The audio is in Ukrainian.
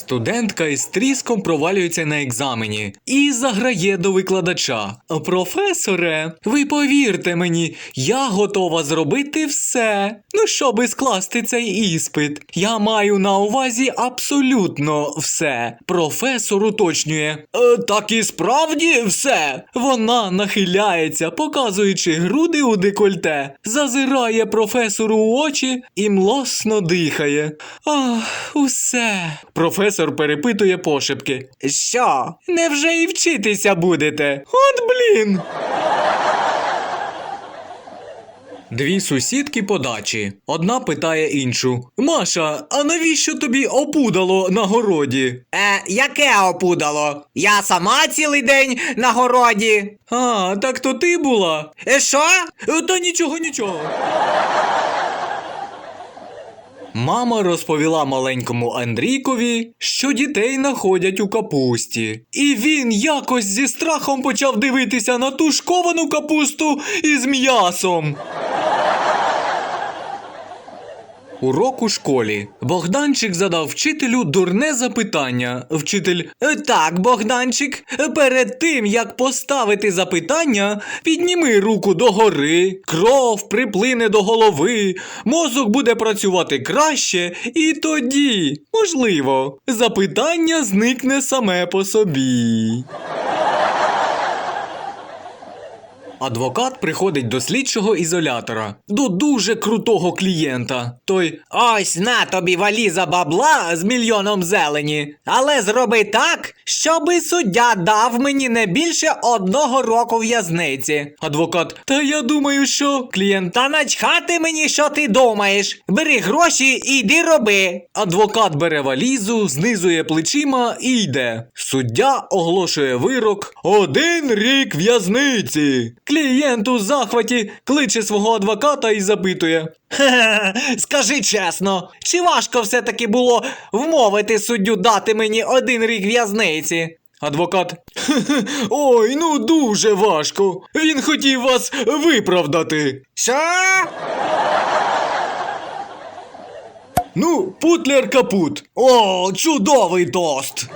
Студентка із тріском провалюється на екзамені і заграє до викладача. Професоре, ви повірте мені, я готова зробити все. Ну, щоби скласти цей іспит. Я маю на увазі абсолютно все. Професор уточнює. «Е, так і справді все. Вона нахиляється, показуючи груди у декольте, зазирає професору у очі і млосно дихає. Ах, усе. Професор перепитує пошепки. Що? Невже і вчитися будете? От блін. Дві сусідки по дачі. Одна питає іншу: Маша, а навіщо тобі опудало на городі? Е, яке опудало? Я сама цілий день на городі. А, так то ти була? Е, що? Та нічого, нічого. Мама розповіла маленькому Андрійкові, що дітей находять у капусті. І він якось зі страхом почав дивитися на тушковану капусту із м'ясом. Урок у школі. Богданчик задав вчителю дурне запитання. Вчитель «Е, Так, Богданчик, перед тим як поставити запитання, підніми руку догори, кров приплине до голови, мозок буде працювати краще, і тоді, можливо, запитання зникне саме по собі. Адвокат приходить до слідчого ізолятора, до дуже крутого клієнта. Той Ось на тобі валіза бабла з мільйоном зелені. Але зроби так, щоби суддя дав мені не більше одного року в'язниці. адвокат. Та я думаю, що клієнт. Та начхати мені, що ти думаєш. Бери гроші і йди роби. Адвокат бере валізу, знизує плечима і йде. Суддя оголошує вирок один рік в'язниці. Клієнт у захваті кличе свого адвоката і запитує. Хе-хе, Скажи чесно, чи важко все-таки було вмовити суддю дати мені один рік в'язниці? Адвокат. «Хе-хе, Ой, ну дуже важко. Він хотів вас виправдати. Що? Ну, путлер капут. О, чудовий тост!